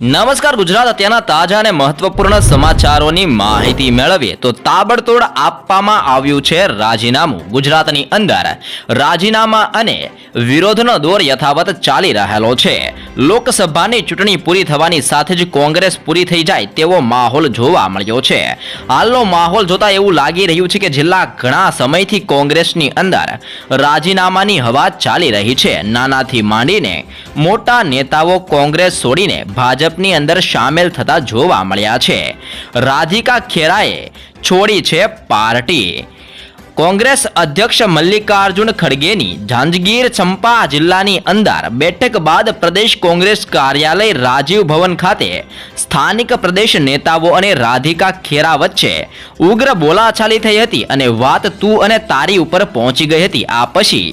નમસ્કાર ગુજરાત અત્યારના તાજા અને મહત્વપૂર્ણ સમાચારોની માહિતી મેળવીએ તો તાબડતોડ આપવામાં આવ્યું છે રાજીનામું. ગુજરાતની અંદર રાજીનામા અને વિરોધનો દોર યથાવત ચાલી રહેલો છે. લોકસભાની ચૂંટણી પૂરી થવાની સાથે જ કોંગ્રેસ પૂરી થઈ જાય તેવો માહોલ જોવા મળ્યો છે. હાલનો માહોલ જોતા એવું લાગી રહ્યું છે કે જિલ્લા ઘણા સમયથી કોંગ્રેસની અંદર રાજીનામાની હવા ચાલી રહી છે. નાનાથી માંડીને મોટા નેતાઓ કોંગ્રેસ છોડીને ભાજપની અંદર સામેલ થતા જોવા મળ્યા છે. રાધિકા ખેરાએ છોડી છે પાર્ટી. કોંગ્રેસ અધ્યક્ષ મલ્લિકાર્જુન ખડગેની જાંજગીર ચંપા જિલ્લાની અંદર બેઠક બાદ પ્રદેશ કોંગ્રેસ કાર્યાલય રાજીવ ભવન ખાતે સ્થાનિક પ્રદેશ નેતાઓ અને રાધિકા ખેરા વચ્ચે ઉગ્ર બોલાચાલી થઈ હતી અને વાત તું અને તારી ઉપર પહોંચી ગઈ હતી. આ પછી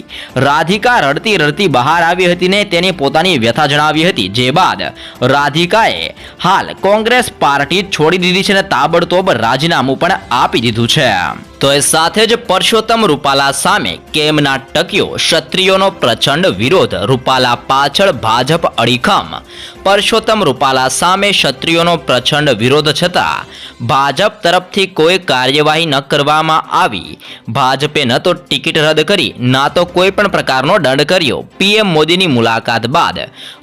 રાધિકા રડતી રડતી બહાર આવી હતી ને તેની પોતાની વ્યથા જણાવી હતી. જે બાદ રાધિકાએ હાલ કોંગ્રેસ પાર્ટી છોડી દીધી છે અને તાબડતોબ રાજીનામું પણ આપી દીધું છે. તો એ સાથે જ પરસોત્તમ રૂપાલા સામે કેમ ના ટક્યો ક્ષત્રિયોનો પ્રચંડ વિરોધ રૂપાલા પાછળ ભાજપ અડીખમ. પરસોત્તમ રૂપાલા સામે ક્ષત્રિયોનો પ્રચંડ વિરોધ છતાં ભાજપ તરફથી કોઈ કાર્યવાહી ન કરવામાં આવી. ભાજપે ન તો ટિકિટ રદ કરી, ના તો કોઈ પણ પ્રકારનો દંડ કર્યો. પીએમ મોદીની મુલાકાત બાદ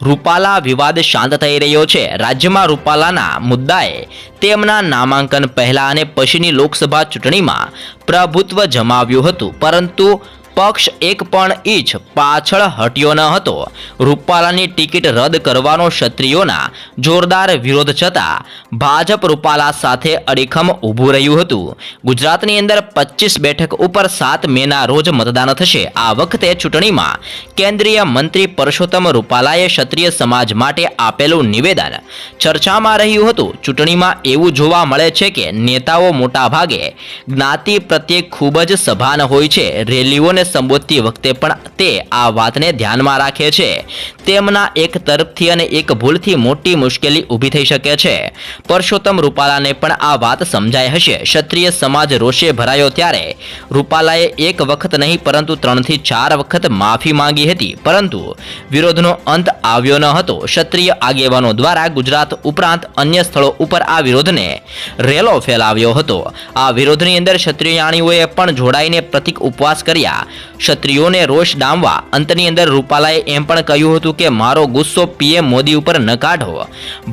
રૂપાલા વિવાદ શાંત થઈ રહ્યો છે. રાજ્યમાં રૂપાલાના મુદ્દાએ તેમના નામાંકન પહેલા અને પછીની લોકસભા ચૂંટણીમાં પ્રભુત્વ જમાવ્યું હતું. પરંતુ પક્ષ એક પણ ઇંચ પાછળ હટ્યો ન હતો. રૂપાલાની ટિકિટ રદ કરવાનો ક્ષત્રિયોના જોરદાર વિરોધ છતાં ભાજપ રૂપાલા સાથે અડીખમ ઊભું રહ્યું હતું. ગુજરાતની અંદર પચીસ બેઠક ઉપર સાત મેના રોજ મતદાન થશે. આ વખતે ચૂંટણીમાં કેન્દ્રીય મંત્રી પરસોત્તમ રૂપાલાએ ક્ષત્રિય સમાજ માટે આપેલું નિવેદન ચર્ચામાં રહ્યું હતું. ચૂંટણીમાં એવું જોવા મળે છે કે નેતાઓ મોટાભાગે જ્ઞાતિ પ્રત્યે ખૂબ જ સભાન હોય છે. રેલીઓને સંબોધતી વખતે પણ તે આ વાતને ધ્યાનમાં રાખે છે. તેમના એક તરફથી અને એક ભૂલથી મોટી મુશ્કેલી ઊભી થઈ શકે છે. પરસોત્તમ રૂપાલાને પણ આ વાત સમજાય હશે. ક્ષત્રિય સમાજ રોષે ભરાયો ત્યારે રૂપાલાએ એક વખત નહીં, પરંતુ ત્રણથી ચાર વખત માફી માંગી હતી. પરંતુ વિરોધનો અંત આવ્યો ન હતો. ક્ષત્રિય આગેવાનો દ્વારા ગુજરાત ઉપરાંત અન્ય સ્થળો ઉપર આ વિરોધને રેલો ફેલાવ્યો હતો. આ વિરોધની અંદર ક્ષત્રિયાણીઓએ પણ જોડાઈને પ્રતિક ઉપવાસ કર્યા. ક્ષત્રિયોને રોષ ડામવા અંતની અંદર રૂપાલાએ એમ પણ કહ્યું હતું કે મારો ગુસ્સો પીએમ મોદી ઉપર ન કાઢો.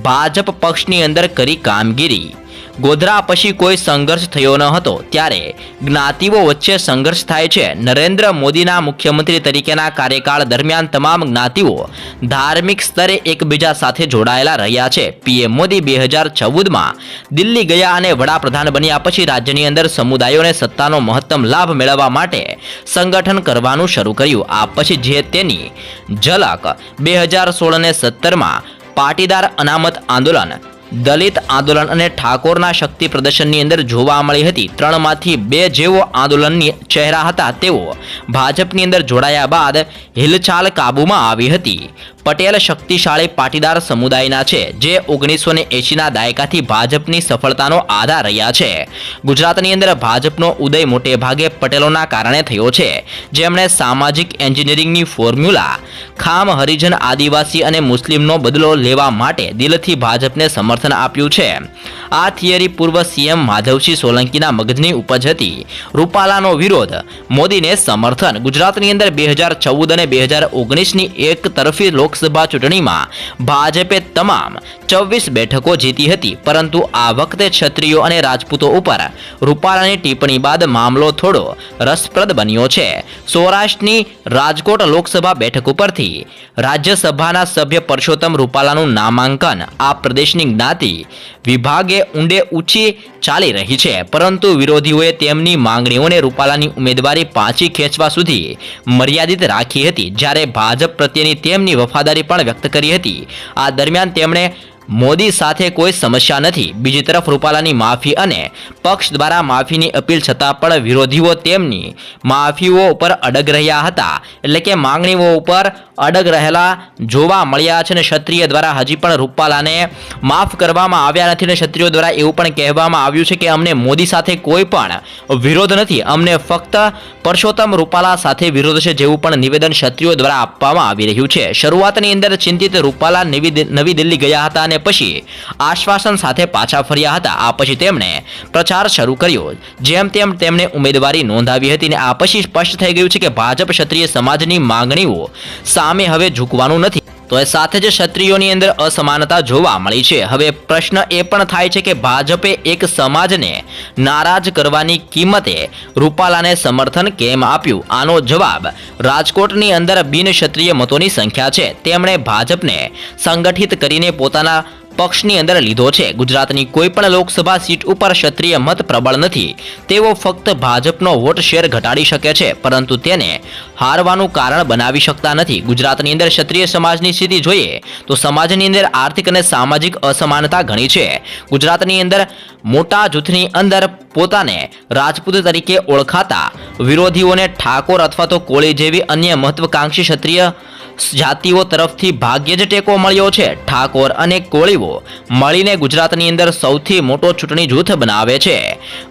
ભાજપ પક્ષની અંદર કરી કામગીરી. ગોધરા પછી કોઈ સંઘર્ષ થયો ન હતો. ત્યારે જ્ઞાતિઓ વચ્ચે સંઘર્ષ થાય છે. નરેન્દ્ર મોદીના મુખ્યમંત્રી તરીકેના કાર્યકાળ દરમિયાન તમામ જ્ઞાતિઓ ધાર્મિક સ્તરે એકબીજા સાથે જોડાયેલા રહ્યા છે. પીએમ મોદી બે હજાર ચૌદમાં દિલ્હી ગયા અને વડાપ્રધાન બન્યા પછી રાજ્યની અંદર સમુદાયોને સત્તાનો મહત્તમ લાભ મેળવવા માટે સંગઠન કરવાનું શરૂ કર્યું. આ પછી જે તેની ઝલક બે હજાર સોળ અને સત્તરમાં પાટીદાર અનામત આંદોલન, દલિત આંદોલન અને ઠાકોરના શક્તિ પ્રદર્શનની અંદર જોવા મળી હતી. ત્રણમાંથી બે જેઓ આંદોલનની ચહેરા હતા, તેઓ ભાજપની અંદર જોડાયા બાદ હિલચાલ કાબૂમાં આવી હતી. પટેલ શક્તિશાળી પાટીદાર સમુદાયના છે, જે ઓગણીસો ને એંશીના દાયકાથી ભાજપની સફળતાનો આધાર રહ્યા છે. ગુજરાતની અંદર ભાજપનો ઉદય મોટે ભાગે પટેલોના કારણે થયો છે. જેમણે સામાજિક એન્જિનિયરિંગની ફોર્મ્યુલા, ખામ, હરિજન, આદિવાસી અને મુસ્લિમનો બદલો લેવા માટે દિલથી ભાજપને સમર્થન આપ્યું છે. આ થિયરી પૂર્વ સીએમ માધવસિંહ સોલંકીના મગજની ઉપજ હતી. રૂપાલાનો વિરોધ મોદીને સમર્થન. ગુજરાતની અંદર બે હજાર ચૌદ અને બે હજાર ઓગણીસની એક તરફી લોકસભા ચૂંટણીમાં ભાજપે તમામ ચોવીસ બેઠકો જીતી હતી, પરંતુ આ વખતે ક્ષત્રિયો અને રાજપૂતો ઉપર રૂપાલાની ટિપ્પણી બાદ મામલો થોડો રસપ્રદ બન્યો છે. સૌરાષ્ટ્રની રાજકોટ લોકસભા બેઠક ઉપરથી રાજ્યસભાના સભ્ય પરસોત્તમ રૂપાલાનું નામાંકન આ પ્રદેશની જ્ઞાતિ વિભાગે ઊંડે ઊંચી ચાલી રહી છે, પરંતુ વિરોધીઓએ તેમની માંગણીઓને રૂપાલાની ઉમેદવારી પાછી ખેંચવા સુધી મર્યાદિત રાખી હતી. જ્યારે ભાજપ પ્રત્યેની તેમની વફાદારી પણ વ્યક્ત કરી હતી. આ દરમિયાન તેમણે મોદી સાથે કોઈ સમસ્યા નથી. બીજી તરફ રૂપાલાની માફી અને પક્ષ દ્વારા માફીની અપીલ છતાં પણ વિરોધીઓ તેમની માફીઓ ઉપર અડગ રહ્યા હતા. એટલે કે માંગણીઓ ઉપર અડગ રહેલા જોવા મળ્યા છે અને ક્ષત્રિય દ્વારા હજી પણ રૂપાલાને માફ કરવામાં આવ્યા નથી અને ક્ષત્રિયો દ્વારા એવું પણ કહેવામાં આવ્યું છે કે અમને મોદી સાથે કોઈ પણ વિરોધ નથી. અમને ફક્ત પરસોત્તમ રૂપાલા સાથે વિરોધ છે જેવું પણ નિવેદન ક્ષત્રિયો દ્વારા આપવામાં આવી રહ્યું છે. શરૂઆતની અંદર ચિંતિત રૂપાલા નવી દિલ્હી ગયા હતા અને પછી આશ્વાસન સાથે પાછા ફર્યા હતા. આ પછી તેમણે પ્રચાર શરૂ કર્યો. જેમ તેમ તેમણે ઉમેદવારી નોંધાવી હતી અને આ પછી સ્પષ્ટ થઈ ગયું છે કે ભાજપ ક્ષત્રિય સમાજની માંગણીઓ સામે હવે ઝૂકવાનું નથી. તો એ સાથે જ ક્ષત્રિયોની અંદર અસમાનતા જોવા મળી છે. હવે પ્રશ્ન એ પણ થાય છે કે ભાજપે એક સમાજને નારાજ કરવાની કિંમતે રૂપાલાને સમર્થન કેમ આપ્યું? આનો જવાબ રાજકોટની અંદર બિન ક્ષત્રિય મતોની સંખ્યા છે. તેમણે ભાજપને સંગઠિત કરીને પોતાના પક્ષની અંદર લીધો છે. ગુજરાતની કોઈ પણ લોકસભા સીટ ઉપર ક્ષત્રિય મત પ્રબળ નથી. તેઓ ફક્ત ભાજપનો વોટ શેર ઘટાડી શકે છે, પરંતુ તેને હારવાનું કારણ બનાવી શકતા નથી. ગુજરાતની અંદર ક્ષત્રિય સમાજની સ્થિતિ જોઈએ તો સમાજની અંદર આર્થિક અને સામાજિક અસમાનતા ઘણી છે. ગુજરાતની અંદર મોટા જૂથની અંદર પોતાને રાજપૂત તરીકે ઓળખાતા વિરોધીઓને ઠાકોર અથવા તો કોળી જેવી અન્ય મહત્વકાંક્ષી ક્ષત્રિય જાતિઓ તરફથી ભાગ્યે જ ટેકો મળ્યો છે. ઠાકોર અને કોળીઓ મળીને ગુજરાતની અંદર સૌથી મોટો ચૂંટણી જૂથ બનાવે છે.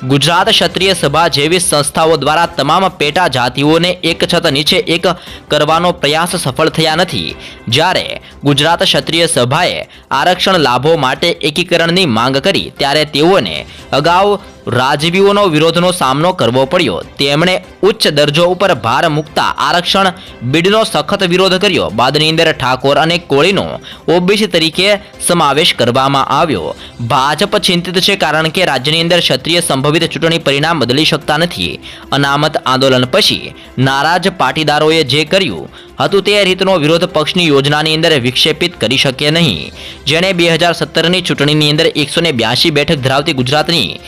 ગુજરાત ક્ષત્રિય સભા જેવી સંસ્થાઓ દ્વારા તમામ પેટા જાતિઓને એક છત નીચે એક કરવાનો પ્રયાસ સફળ થયા નથી. જ્યારે ગુજરાત ક્ષત્રિય સભાએ આરક્ષણ લાભો માટે એકીકરણની માંગ કરી, ત્યારે તેઓને અગાઉ રાજવીઓનો વિરોધનો સામનો કરવો પડ્યો. તેમણે ઉચ્ચ દરજ્જો ઉપર ભાર મૂકતા આરક્ષણ બિડનો સખત વિરોધ કર્યો. બાદની અંદર ઠાકોર અને કોળીનો ઓબીસી તરીકે સમાવેશ કરવામાં આવ્યો. ભાજપ ચિંતિત છે કારણ કે રાજ્યની અંદર ક્ષત્રિય સંભવિત ચૂંટણી પરિણામ બદલી શકતા નથી. અનામત આંદોલન પછી નારાજ પાટીદારોએ જે કર્યું હતું તે રીતનો વિરોધ પક્ષની યોજનાની અંદર વિક્ષેપિત કરી શકે નહીં. જેણે બે હજાર સત્તરની ચૂંટણીની અંદર એકસો બ્યાસી બેઠક ધરાવતી ગુજરાતની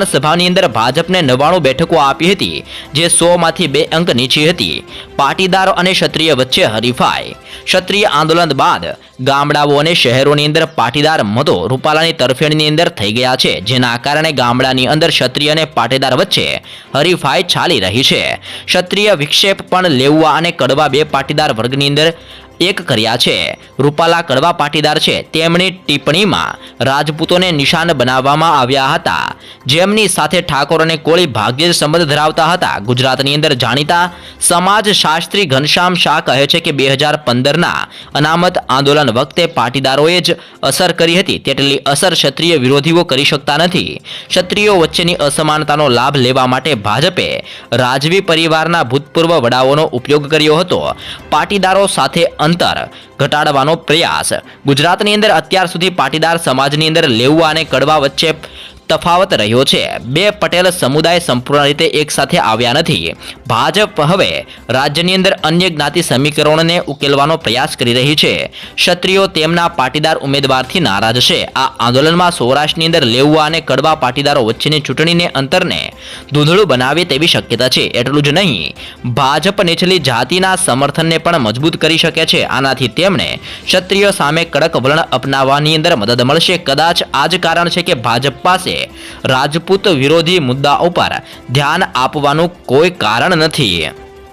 વિધાનસભાની અંદર ભાજપને નવ્વાણું બેઠકો આપી હતી, જે સોમાંથી બે અંક નીચી હતી. પાટીદાર અને ક્ષત્રિય વચ્ચે હરીફાઈ. ક્ષત્રિય આંદોલન બાદ ગામડાઓ અને શહેરોની અંદર પાટીદાર મતો રૂપાલાની તરફેણની અંદર થઈ ગયા છે, જેના કારણે ગામડાની અંદર ક્ષત્રિય અને પાટીદાર વચ્ચે હરીફાઈ ચાલી રહી છે. ક્ષત્રિય વિક્ષેપ પણ લેવા અને કડવા બે પાટીદાર વર્ગની અંદર એક કર્યા છે. રૂપાલા કડવા પાટીદાર છે. તેમની ટિપ્પણીમાં રાજપૂતોને નિશાન બનાવવામાં આવ્યા હતા. જેમની સાથે ઠાકોર અને કોળી ભાગ્યે સંબંધ ધરાવતા હતા. ગુજરાતની અંદર જાણીતા સમાજ શાસ્ત્રી ઘનશ્યામ શાહ કહે છે કે બે હજાર પંદરના અનામત આંદોલન વખતે પાટીદારોએ જ અસર કરી હતી. તેટલી અસર ક્ષત્રિય વિરોધીઓ કરી શકતા નથી. ક્ષત્રિયો વચ્ચેની અસમાનતાનો લાભ લેવા માટે ભાજપે રાજવી પરિવારના ભૂતપૂર્વ વડાઓનો ઉપયોગ કર્યો હતો. પાટીદારો સાથે અંતર ઘટાડવાનો પ્રયાસ. ગુજરાતની અંદર અત્યાર સુધી પાટીદાર સમાજની અંદર લેવા અને કડવા વચ્ચે તફાવત રહ્યો છે. બે પટેલ સમુદાય સંપૂર્ણ રીતે એકસાથે આવ્યા નથી. ભાજપ હવે રાજ્યની અંદર અન્ય જ્ઞાતિ સમીકરણોને ઉકેલવાનો પ્રયાસ કરી રહી છે. ક્ષત્રિયો તેમના પાટીદાર ઉમેદવારથી નારાજ છે. આ આંદોલનમાં સૌરાષ્ટ્રની અંદર લેવવા અને કડવા પાટીદારો વચ્ચેની ચૂંટણીને અંતરને ધૂંધળું બનાવે તેવી શક્યતા છે. એટલું જ નહીં, ભાજપ નીચલી જાતિના સમર્થનને પણ મજબૂત કરી શકે છે. આનાથી તેમણે ક્ષત્રિયો સામે કડક વલણ અપનાવવાની અંદર મદદ મળશે. કદાચ આ જ કારણ છે કે ભાજપ પાસે રાજપૂત વિરોધી મુદ્દા ઉપર ધ્યાન આપવાનું કોઈ કારણ નથી.